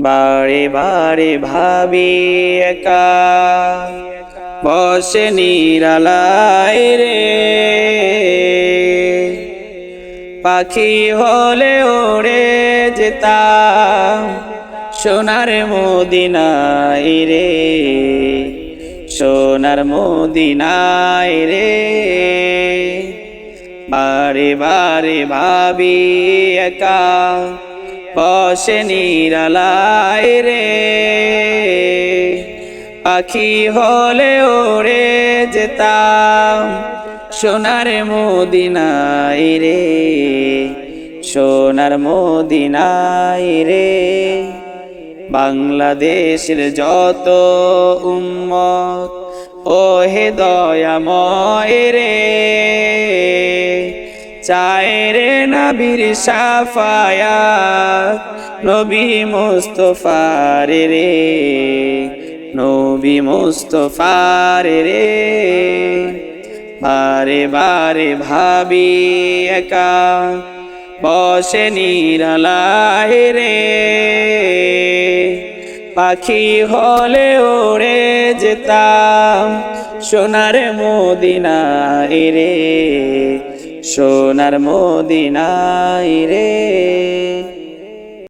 বারে বারে ভাবি একা। বসে নিরালায় রে। পাখি হলে ওড়ে যেতাম সোনার মদিনায় রে। সোনার মদিনায় রে। বারে বারে ভাবি একা। বসে নিরালায় রে। পাখি হলে ওড়ে যেতাম সোনার মদিনায় রে, সোনার মদিনায় রে। বাংলাদেশের যত উম্মত ও হে দয়াময় রে। চায় রে নবীর সাফায়াত। নবী মুস্তফার রে, নবী মুস্তফার রে। বারে বারে ভাবি একা, বসে নিরালায় রে। পাখি হলে ওড়ে যেতাম সোনার মদিনায় রে। সোনার মদিনায় রে।